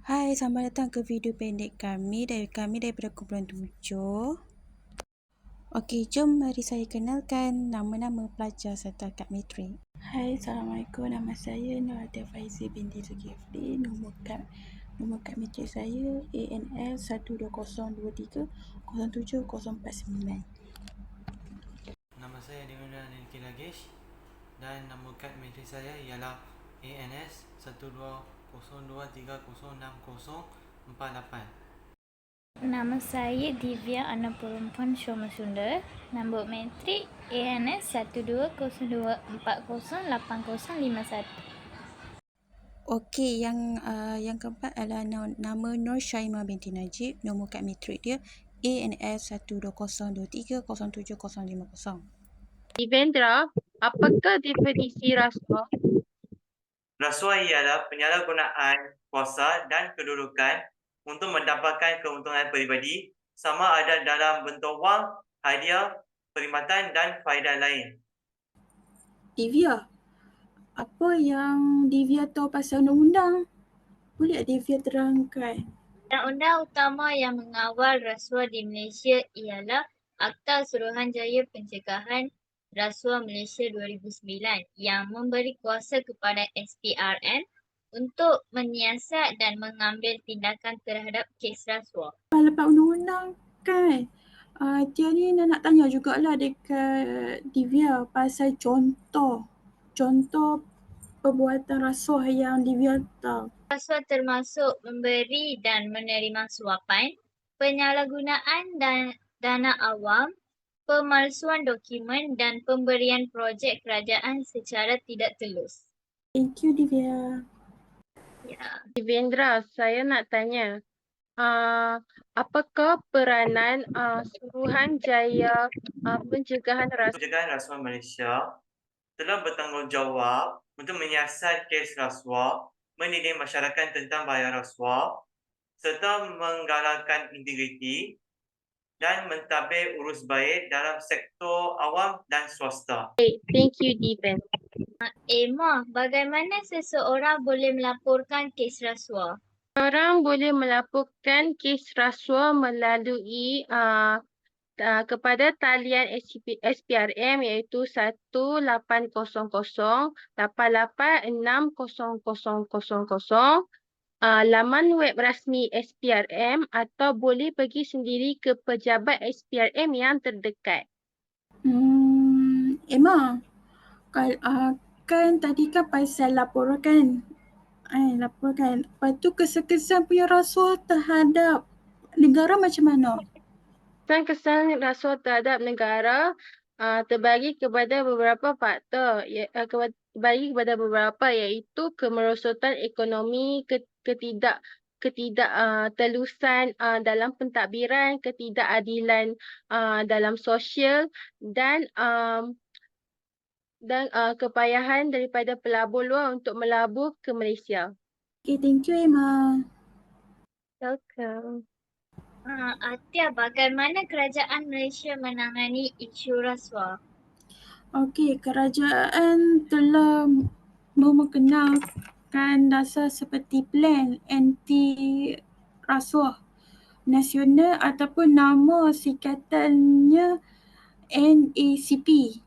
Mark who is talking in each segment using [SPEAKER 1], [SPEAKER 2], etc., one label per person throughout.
[SPEAKER 1] Hai, selamat datang ke video pendek kami dari kami daripada kumpulan tujuh. Okey, jom mari saya kenalkan nama-nama pelajar serta kad matrik. Hai, Assalamualaikum. Nama saya Nurhati Faizi binti Zulkifli. Nombor kad nombor kad matrik saya ANS 12023 07049.
[SPEAKER 2] Nama saya Dimana Nilki Lagesh dan nama kad matrik saya ialah ANS 1202306048.
[SPEAKER 3] Nama saya Divya Anna Perempuan Syoma Sunda. Nombor metrik ANS 1202408051.
[SPEAKER 1] Okey, yang uh, yang keempat adalah na- nama Nur Syaimah binti Najib. Nombor kad matrik dia ANS 12023070050.
[SPEAKER 4] Divendra, apakah definisi rasuah?
[SPEAKER 2] Rasuah ialah penyalahgunaan kuasa dan kedudukan untuk mendapatkan keuntungan peribadi sama ada dalam bentuk wang, hadiah, perkhidmatan dan faedah lain.
[SPEAKER 1] Divya, apa yang Divya tahu pasal undang-undang? Boleh Divya terangkan?
[SPEAKER 3] Undang-undang utama yang mengawal rasuah di Malaysia ialah Akta Suruhanjaya Pencegahan Rasuah Malaysia 2009 yang memberi kuasa kepada SPRM untuk menyiasat dan mengambil tindakan terhadap kes rasuah.
[SPEAKER 1] Lepas undang-undang kan? Uh, dia ni nak, nak tanya jugalah dekat Divya pasal contoh. Contoh perbuatan rasuah yang Divya tahu.
[SPEAKER 3] Rasuah termasuk memberi dan menerima suapan, penyalahgunaan dan dana awam, pemalsuan dokumen dan pemberian projek kerajaan secara tidak telus.
[SPEAKER 1] Thank you Divya.
[SPEAKER 3] Ya.
[SPEAKER 4] Divendra, saya nak tanya. Uh, apakah peranan uh, Suruhanjaya uh, Pencegahan Rasuah
[SPEAKER 2] Pencegahan Rasuah Malaysia telah bertanggungjawab untuk menyiasat kes rasuah, mendidik masyarakat tentang bahaya rasuah serta menggalakkan integriti dan mentadbir urus baik dalam sektor awam dan swasta.
[SPEAKER 4] Thank you, Divendra.
[SPEAKER 3] Emma, bagaimana seseorang boleh melaporkan kes rasuah?
[SPEAKER 4] Orang boleh melaporkan kes rasuah melalui uh, uh, kepada talian SPRM iaitu 1880886000 uh, laman web rasmi SPRM atau boleh pergi sendiri ke pejabat SPRM yang terdekat.
[SPEAKER 1] Hmm, Emma, kal, uh, kan tadi kan pasal laporkan. Eh, laporkan. Lepas tu kesan-kesan punya rasuah terhadap negara macam mana?
[SPEAKER 4] Kesan-kesan rasuah terhadap negara uh, terbagi kepada beberapa faktor. Ya, uh, terbagi kepada beberapa iaitu kemerosotan ekonomi, ketidak ketidak uh, telusan uh, dalam pentadbiran, ketidakadilan uh, dalam sosial dan um, dan uh, kepayahan daripada pelabur luar untuk melabur ke Malaysia.
[SPEAKER 1] Okay, thank you Emma.
[SPEAKER 4] Welcome.
[SPEAKER 3] Uh, Atia, bagaimana kerajaan Malaysia menangani isu rasuah?
[SPEAKER 1] Okey, kerajaan telah memperkenalkan dasar seperti plan anti rasuah nasional ataupun nama singkatannya NACP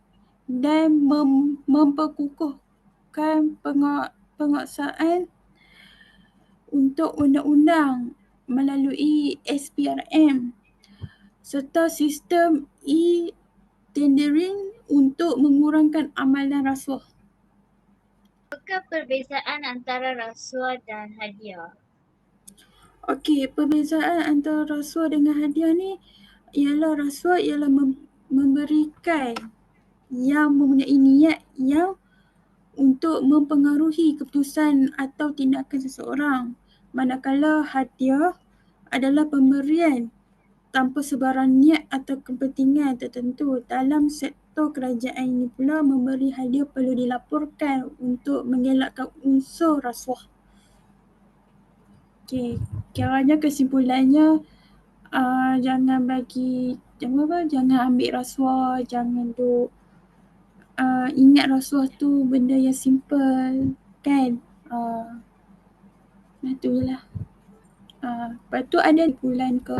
[SPEAKER 1] dan mem- memperkukuhkan penguasaan untuk undang-undang melalui SPRM serta sistem e-tendering untuk mengurangkan amalan rasuah.
[SPEAKER 3] Apakah perbezaan antara rasuah dan hadiah?
[SPEAKER 1] Okey, perbezaan antara rasuah dengan hadiah ni ialah rasuah ialah mem- memberikan yang mempunyai niat yang untuk mempengaruhi keputusan atau tindakan seseorang. Manakala hadiah adalah pemberian tanpa sebarang niat atau kepentingan tertentu. Dalam sektor kerajaan ini pula memberi hadiah perlu dilaporkan untuk mengelakkan unsur rasuah. Okey, kiranya kesimpulannya uh, jangan bagi jangan apa jangan ambil rasuah, jangan duk uh, ingat rasuah tu benda yang simple kan uh, nah tu je lah Uh, lepas tu ada bulan ke?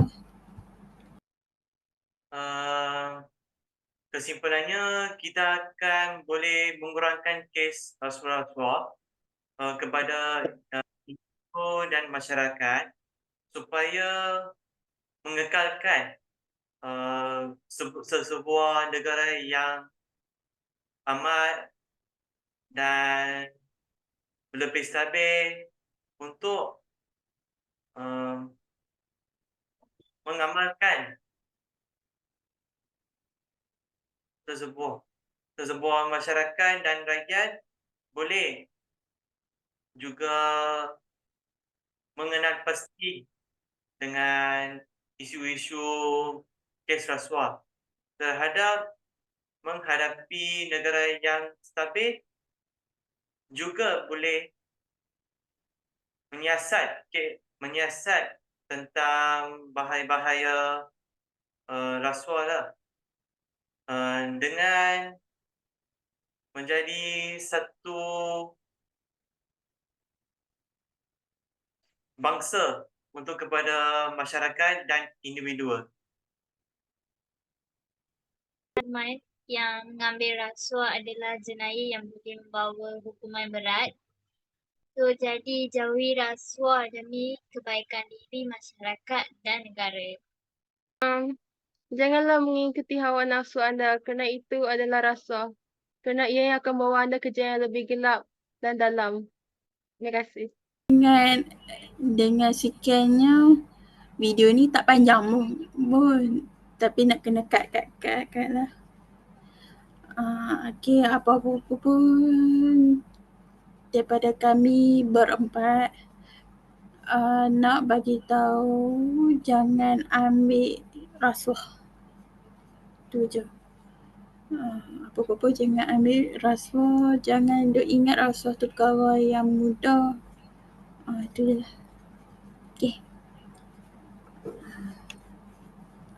[SPEAKER 2] Kesimpulannya, kita akan boleh mengurangkan kes rasuah-rasuah uh, kepada uh, individu dan masyarakat supaya mengekalkan uh, sebu- sesebuah negara yang amat dan lebih stabil untuk um, mengamalkan sesebuah sesebuah masyarakat dan rakyat boleh juga mengenal pasti dengan isu-isu kes rasuah terhadap menghadapi negara yang stabil juga boleh menyiasat ke, menyiasat tentang bahaya-bahaya uh, rasuah lah uh, dengan menjadi satu bangsa untuk kepada masyarakat dan individu.
[SPEAKER 3] Firman yang mengambil rasuah adalah jenayah yang boleh membawa hukuman berat. So, jadi jauhi rasuah demi kebaikan diri masyarakat dan negara.
[SPEAKER 4] Janganlah mengikuti hawa nafsu anda kerana itu adalah rasuah. Kerana ia yang akan membawa anda ke jalan yang lebih gelap dan dalam. Terima kasih.
[SPEAKER 1] Dengan dengan sekiannya video ni tak panjang pun. Tapi nak kena cut cut cut, cut lah. Uh, okay, apa-apa pun daripada kami berempat uh, nak bagi tahu jangan ambil rasuah. Tu je. Uh, apa-apa jangan ambil rasuah, jangan duk ingat rasuah tu perkara yang mudah. Uh, itu je lah. Okay.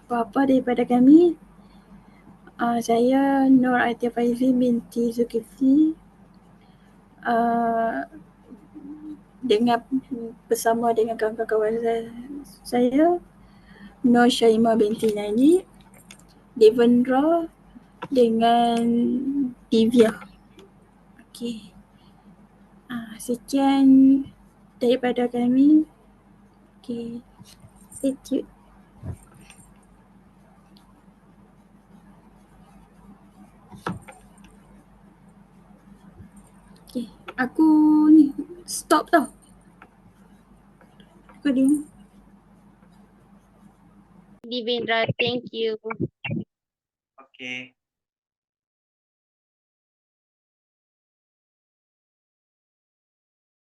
[SPEAKER 1] Apa-apa daripada kami. Uh, saya Nur Atia Faizi binti Zulkifli. Uh, dengan bersama dengan kawan-kawan saya, saya Nur Syaimah binti Nani, Devendra dengan Divya. Okey. Uh, sekian daripada kami. Okey. Stay tuned. Okay, aku ni stop tau. Recording.
[SPEAKER 4] Divindra, thank you.
[SPEAKER 2] Okey.